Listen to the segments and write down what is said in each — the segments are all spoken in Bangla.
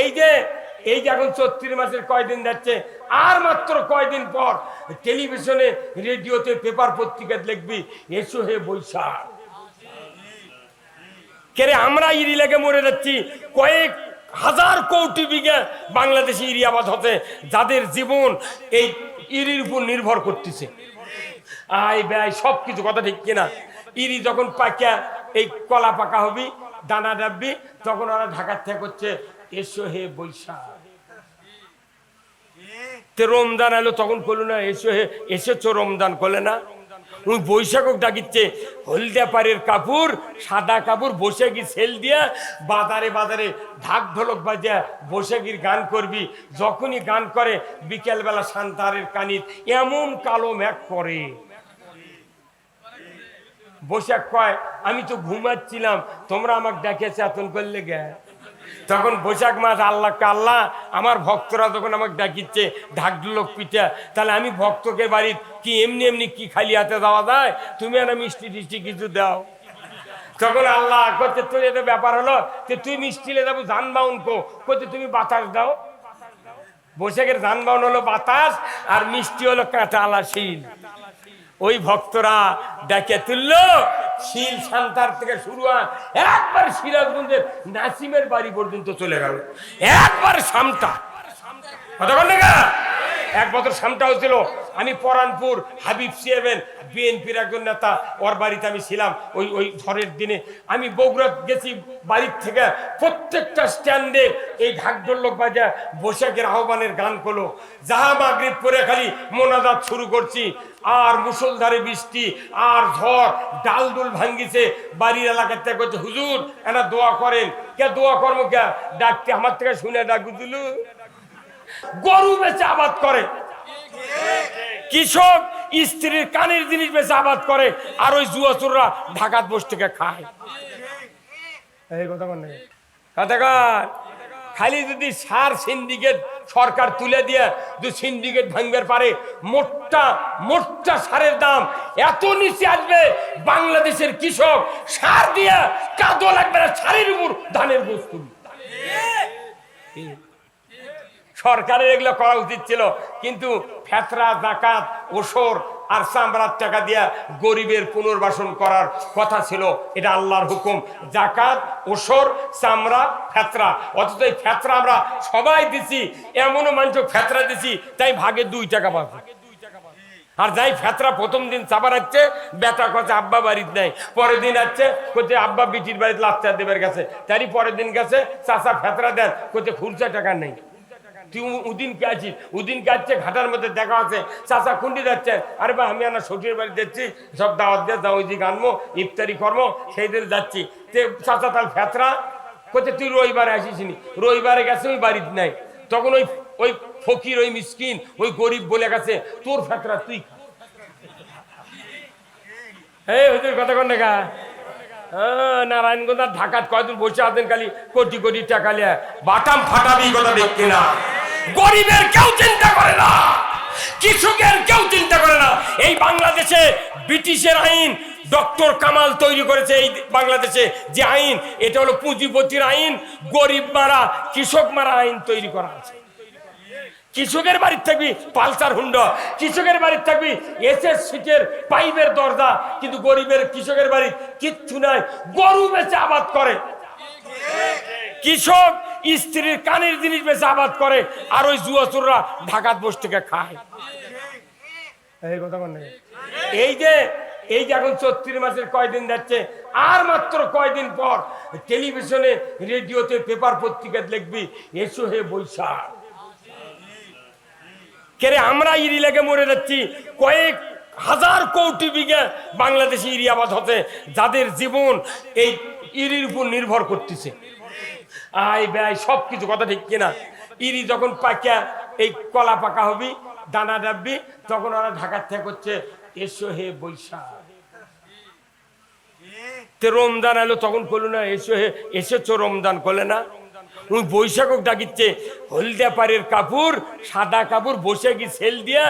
এই যে এই যে এখন চৈত্রিশ মাসের কয়দিন যাচ্ছে, আর মাত্র কয়দিন পর টেলিভিশনে, রেডিওতে পেপার পত্রিকায় লিখবি, এসো হে বৈশাখ। কেরে, আমরা ইরি লেগে মরে যাচ্ছি, কয়েক হাজার কোটি বিঘা বাংলাদেশে ইরি আবাদ হতে যাদের জীবন এই ইরির উপর নির্ভর করতেছে। আয় ব্যয় সব কিছু কথা ঠিক কিনা? ইরি যখন পাকা এই কলা পাকা হবি, দানা ডাববি, তখন ওরা ঢাকার থেকে হচ্ছে এসো হে বৈশাখ। তে রমজান এলো তখন করল না এসো হে এসেছ রমজান করলে না? ওই বৈশাখক ডাকিচ্ছে হলদিয়া পাড়ের কাপড় সাদা কাপড় বৈশাখী সেল দিয়া বাজারে বাজারে ঢাক ঢোলক বাজা বৈশাখীর গান করবি যখনই গান করে বিকেলবেলা সান্তারের কানিত এমন কালো ম্যাক করে। বৈশাখ কয় আমি তো ঘুমাচ্ছিলাম তোমরা আমাকে ডেকেছে এতন করলে গে? তখন বৈশাখ মাস আল্লাহ আল্লাহ, আমার ভক্তরা যখন আমাকে ডাকিচ্ছে ঢাকঢোলক পিঠা, তাহলে আমি ভক্তকে বাড়ির কি এমনি এমনি কি খালি হাতে দেওয়া যায়? তুমি একটা মিষ্টি টিষ্টি কিছু দাও। তখন আল্লাহ করতে তোর এটা ব্যাপার হলো যে তুই মিষ্টিলে যাব যানবাহন কো। করতে তুমি বাতাস দাও। বৈশাখের যানবাহন হলো বাতাস, আর মিষ্টি হলো কাঁটা আলা ওই ভক্তরা ডেকে তুলল। শিল সান্তার থেকে শুরু হয় একবার সিরাজগঞ্জের নাসিমের বাড়ি পর্যন্ত চলে গেল। একবার সামতা কথা বল এক বছর সামটা হয়েছিল আমি পরানপুর হাবিব চেয়ারম্যান, বিএনপির একজন নেতা, ওর বাড়িতে আমি ছিলাম ওই ওই ঝড়ের দিনে। আমি বগুড়া গেছি বাড়ির থেকে, প্রত্যেকটা স্ট্যান্ডে এই ঢাকঢোলক বাজা, বৈশাখের আহ্বানের গান করল। যাহা মাগরিব পরে খালি মোনাজাত শুরু করছি, আর মুসলধারে বৃষ্টি, আর ঝড়, ডাল ডুল ভাঙ্গিছে, বাড়ির এলাকার থেকে করছে হুজুর, এনা দোয়া করেন। কে দোয়া কর্ম কে? ডাকতে আমার থেকে শুনে ডাক দিলু গরু বেচে আবাদ করে। কৃষক স্ত্রীর কানের জিনিস বেচে আবাদ করে আর ওই জুয়াচুররা ঢাকাত বস থেকে খায়। খালি যদি সার সিন্ডিকেট সরকার তুলে দিয়ে যদি সিন্ডিকেট ভাঙবার পারে, মোটটা মোটটা সারের দাম এত নিচে আসবে, বাংলাদেশের কৃষক সার দিয়ে কাদো লাগবে না, সারের উপর ধানের বস্তু সরকারের এগুলো করা উচিত ছিল। কিন্তু ফেতরা, জাকাত, ওসর আর চামড়ার টাকা দিয়া গরিবের পুনর্বাসন করার কথা ছিল। এটা আল্লাহর হুকুম। জাকাত, ওসর, চামড়া, ফেতরা। অথচ এই ফেতরা আমরা সবাই দিছি, এমনও মানুষ ফেতরা দিছি, তাই ভাগে দুই টাকা পাবে। আর যাই ফেতরা প্রথম দিন চাবার হচ্ছে বেটা কছে আব্বা বাড়ির নাই। পরের দিন আসছে কোথায় আব্বা বিটির বাড়িতে লাচ্চা দেবের কাছে তারই পরের দিন গেছে, চাচা ফেতরা দেন কোথায় খুরচা টাকা নেই। তুই উ- উদিন কে আছিস? উদিন কে আছে ঘাটার মধ্যে দেখা আছে। চাচা কুন্ডি যাচ্ছে আরে বা, আমি আমার শ্বশুরের বাড়ি যাচ্ছি। সব দাওয়াত দিয়ে যাও যে গানবো ইফতারি কর্ম, সেই দিন যাচ্ছি। তে চাচা তার ফেতরা? কোথায় তুই রবিবারে আসিস নি। রবিবারে গেছে, ওই বাড়িতে নাই। তখন ওই ওই ফকির, ওই মিসকিন, ওই গরিব বলে গেছে, তোর ফেতরা, তুই এই, হুজুর, কথা কন দেখা নারায়ণগঞ্জ আর ঢাকাত কয়দিন বসে আছেন খালি? কোটি কোটি টাকা লিয়া। বাটাম ফাটাবি কথা দেখতে না। গরিবের কেউ চিন্তা করে না। কৃষকের কেউ চিন্তা করে না। এই বাংলাদেশে ব্রিটিশের আইন ডক্টর কামাল তৈরি করেছে এই বাংলাদেশে। যে আইন, এটা হলো পুঁজিপতির আইন, গরিব মারা, কৃষক মারা আইন তৈরি করা আছে। কৃষকের বাড়ির থাকবি পালসার হুন্ডা, কৃষকের বাড়ির থাকবি এসএস সিটের পাইপের দরজা, কিন্তু গরিবের কৃষকের বাড়ি কিচ্ছু নাই। গরু বেচে আবাদ করে। কৃষক স্ত্রীর কানের জিনিস বেচে আবাদ করে আর ওই জুয়াচুররা ঢাকাত বস থেকে খায়। এই কথা এই যে এই যে এখন চৈত্রিশ মাসের কয়দিন যাচ্ছে আর মাত্র কয়দিন পর টেলিভিশনে রেডিওতে পেপার পত্রিকায় লিখবি এসো হে বৈশাখ। কেরে আমরা ইরি লেগে মরে যাচ্ছি কয়েক হাজার কোটি বিঘা বাংলাদেশে ইরি আবাদ হতে যাদের জীবন এই ইরির উপর নির্ভর করতেছে। আয় ব্যয় সব কিছু কথা ঠিক কিনা? ইরি যখন পাকা এই কলা পাকা হবি, দানা ডাববি, তখন ওরা ঢাকার থেকে হচ্ছে, এসো হে বৈশাখ। তে রমজান এলো, তখন করল না, এসো হে, এসেছ রমজান করলে না? ওই বৈশাখক ডাকিচ্ছে হলদিয়া পাড়ের কাপড়, সাদা কাপড়, বৈশাখী সেল দিয়া,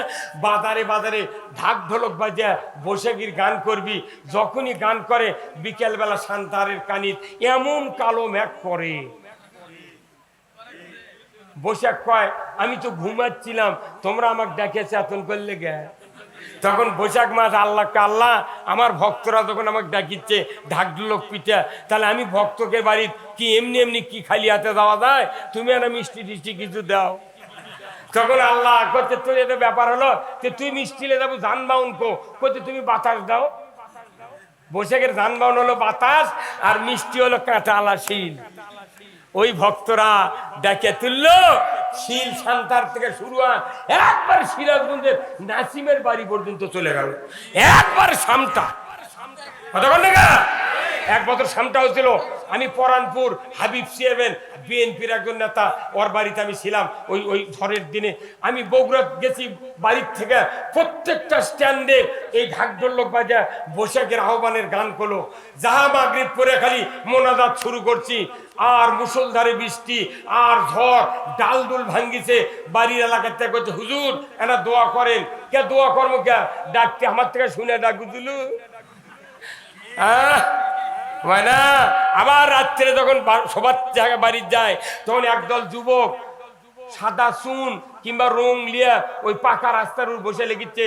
বাজারে বাজারে ঢাক ঢোলক বাজিয়া বৈশাখীর গান করবি। যখনই গান করে, বিকেলবেলা সান্তারের কানিত, এমন কালো ম্যাক করে। বৈশাখ কয়, আমি তো ঘুমাচ্ছিলাম, তোমরা আমাকে ডেকে চেতন করলে গে তখন বৈশাখ মাস, আল্লাহকে আল্লাহ, আমার ভক্তরা তখন আমাকে ডাকিচ্ছে, ঢাকঢুল লোক পিঠা, তাহলে আমি ভক্তকে বাড়ির কি এমনি এমনি কি খালি হাতে দেওয়া যায়? তুমি একটা মিষ্টি টিষ্টি কিছু দাও। তখন আল্লাহ করতে তোর এটা ব্যাপার হলো যে তুই মিষ্টি লে যাব, যানবাহন কো। করতে তুমি বাতাস দাও। বৈশাখের যানবাহন হলো বাতাস, আর মিষ্টি হলো কাঁটা আলা শিল। ওই ভক্তরা ডেকে তুলল। শিল সান্তার থেকে শুরু হয়, একবার সিরাজগঞ্জের নাসিমের বাড়ি পর্যন্ত চলে গেল। একবার সামতা কতক্ষণ দেখা এক বছর সামটা হয়েছিল আমি পরানপুর হাবিব চেয়ারম্যান, বিএনপির একজন নেতা, ওর বাড়িতে আমি ছিলাম ওই ওই ঝড়ের দিনে। আমি বগুড়া গেছি বাড়ির থেকে, প্রত্যেকটা স্ট্যান্ডে এই ঢাকঢোলক বাজা বৈশাখের আহ্বানের গান করল। যাহা মাগরিব পরে খালি মোনাজাত শুরু করছি। আর মুসলধারে বৃষ্টি, আর ঝড়, ডাল ডুল ভাঙ্গিছে। বাড়ির এলাকার থেকে করছে হুজুর, এনা দোয়া করেন। কে দোয়া কর্ম কে? ডাকতে আমার থেকে শুনে ডাক দিলু আহ হয় না? আবার রাত্রে যখন সবার জায়গা বাড়ির যায়, তখন একদল যুবক সাদা চুন কিংবা রং লিয়া ওই পাকা রাস্তার উপর বসে লেগেছে।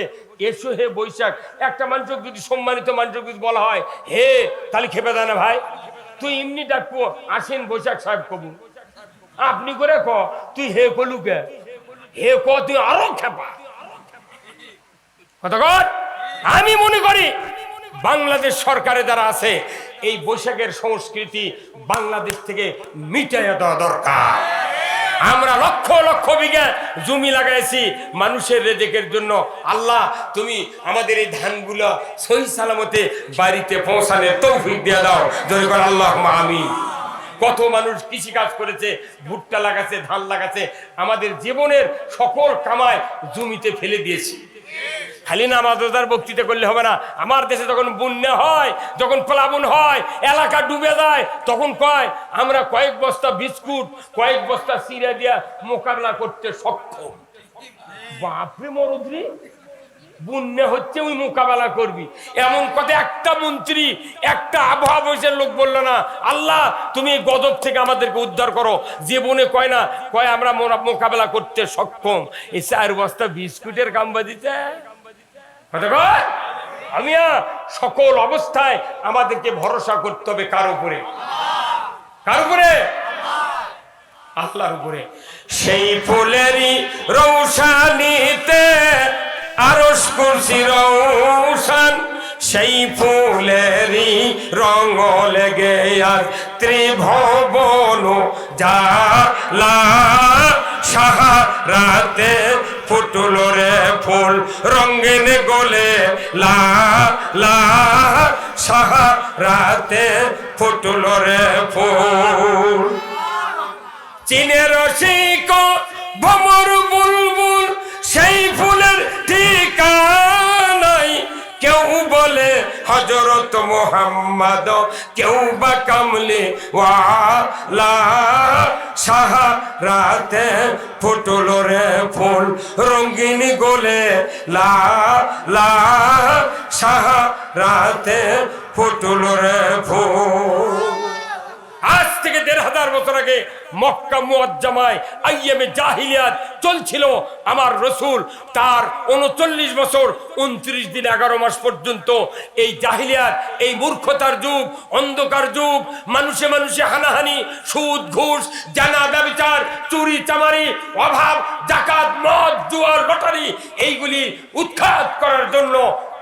এসো হে বৈশাখ, একটা মানুষকে যদি সম্মানিত মানুষকে যদি বলা হয়, হে, তাহলে খেপে দেয় না ভাই। তুই এমনি ডাকবো, আসেন বৈশাখ সাহেব কবু। আপনি করে ক, তুই হে কলুকে হে ক, তুই আরও খেপা। কতক্ষণ আমি মনে করি, বাংলাদেশ সরকারে যারা আছে এই বৈশাখের সংস্কৃতি বাংলাদেশ থেকে মিটাইয়া দেওয়া দরকার। আমরা লক্ষ লক্ষ বিঘা জমি লাগাইছি মানুষের রেজেকের জন্য। আল্লাহ, তুমি আমাদের এই ধানগুলো সহি সালামতে বাড়িতে পৌঁছানোর তৌফিক দিয়ে দাও। যদি করে আল্লাহ আমি কত মানুষ কৃষি কাজ করেছে, ভুট্টা লাগাচ্ছে ধান লাগাচ্ছে আমাদের জীবনের সকল কামায় জমিতে ফেলে দিয়েছি। খালি নামাজ রোজার বক্তৃতা করলে হবে না। আমার দেশে যখন বন্যা হয়, যখন প্লাবন হয়, এলাকা ডুবে যায়, তখন কয়, আমরা কয়েক বস্তা বিস্কুট, কয়েক বস্তা সিরা দিয়া মোকাবেলা করতে সক্ষম। বাপরে মরুদ্রি, বন্যা হচ্ছে ওই মোকাবেলা করবি। এমন কথা একটা মন্ত্রী, একটা আবহাওয়া বয়সের লোক বলল না, আল্লাহ, তুমি এই গজব থেকে আমাদেরকে উদ্ধার করো। জীবনে কয় না, কয়, আমরা মোরা- মোকাবেলা করতে সক্ষম। এই চার বস্তা বিস্কুটের কথা কয়? আমিয়া, সকল অবস্থায় আমাদেরকে ভরসা করতে হবে কার উপরে? কার উপরে? আল্লাহর উপরে। সেই ফুলেরই রৌশানিতে আরস কুরসি রৌশান, সেই ফুলেরই রঙ লেগে আর ত্রিভবন জালা সাহারাতে ফুটল রে ফুল রঙিন গোলে লা লা সাহারাতে ফুটুল রে ফুল। চীনের শিক ভমর হজরত মোহাম্মদ, কেউ বা কামলে ওয়ালা সাহারাতে ফুটল রে ফুল, রঙিন গোলে লা লা সাহারাতে ফুটল রে ফুল। হাজার বছর আগে মক্কা মুয়াজ্জামায় আইএমে জাহিলিয়াত চলছিল। আমার রসুল তার উনচল্লিশ বছর, উনত্রিশ দিন এগারো মাস পর্যন্ত এই জাহিলিয়াত, এই মূর্খতার যুগ, অন্ধকার যুগ, মানুষে মানুষে হানাহানি, সুদ, ঘুষ, জানা, ব্যবচার, চুরি, চামারি, অভাব, জাকাত, মদ, জুয়ার, লটারি, এইগুলি উৎখাত করার জন্য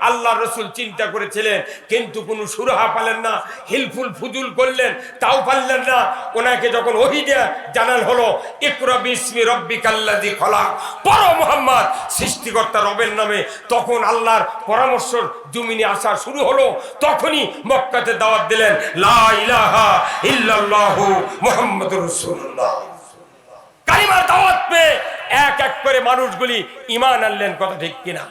আল্লাহ রসুল চিন্তা করেছিলেন, কিন্তু কোনো সুরাহা পালেন না, হিলফুল ফুজুল করলেন, তাও পারলেন না। ওনাকে যখন ওহিদা জানাল হলো, ইকরা বিসমি রব্বিকাল্লাযী খলাক। পড়ো মোহাম্মদ, সৃষ্টিকর্তা রবের নামে। তখন আল্লাহর পরামর্শ জমিনে আসা শুরু হলো, তখনই মক্কাতে দাওয়াত দিলেন, লা ইলাহা কালিমার দাওয়াত পেয়ে এক এক করে মানুষগুলি ইমান আনলেন, কথা ঠিক কিনা?